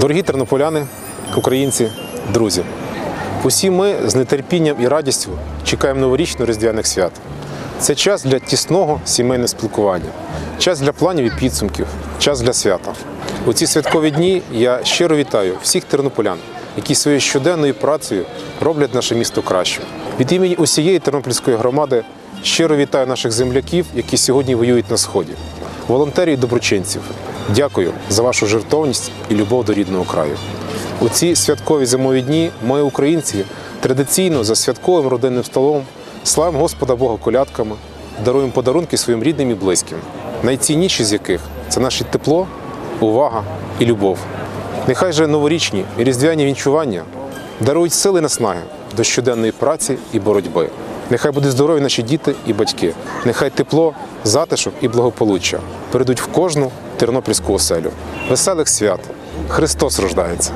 Дорогі тернополяни, українці, друзі, усі ми з нетерпінням і радістю чекаємо новорічно-різдвяних свят. Це час для тісного сімейного спілкування, час для планів і підсумків, час для свята. У ці святкові дні я щиро вітаю всіх тернополян, які своєю щоденною працею роблять наше місто кращим. Від імені усієї тернопільської громади щиро вітаю наших земляків, які сьогодні воюють на сході, волонтерів і доброчинців. Дякую за вашу жертовність і любов до рідного краю. У ці святкові зимові дні ми, українці, традиційно за святковим родинним столом славимо Господа Бога колядками, даруємо подарунки своїм рідним і близьким, найцінніші з яких це наше тепло, увага і любов. Нехай же новорічні і різдвяні вінчування дарують сили і наснаги до щоденної праці і боротьби. Нехай будуть здорові наші діти і батьки. Нехай тепло, затишок і благополуччя перейдуть в кожну тернопільську оселю. Веселих свят! Христос рождається!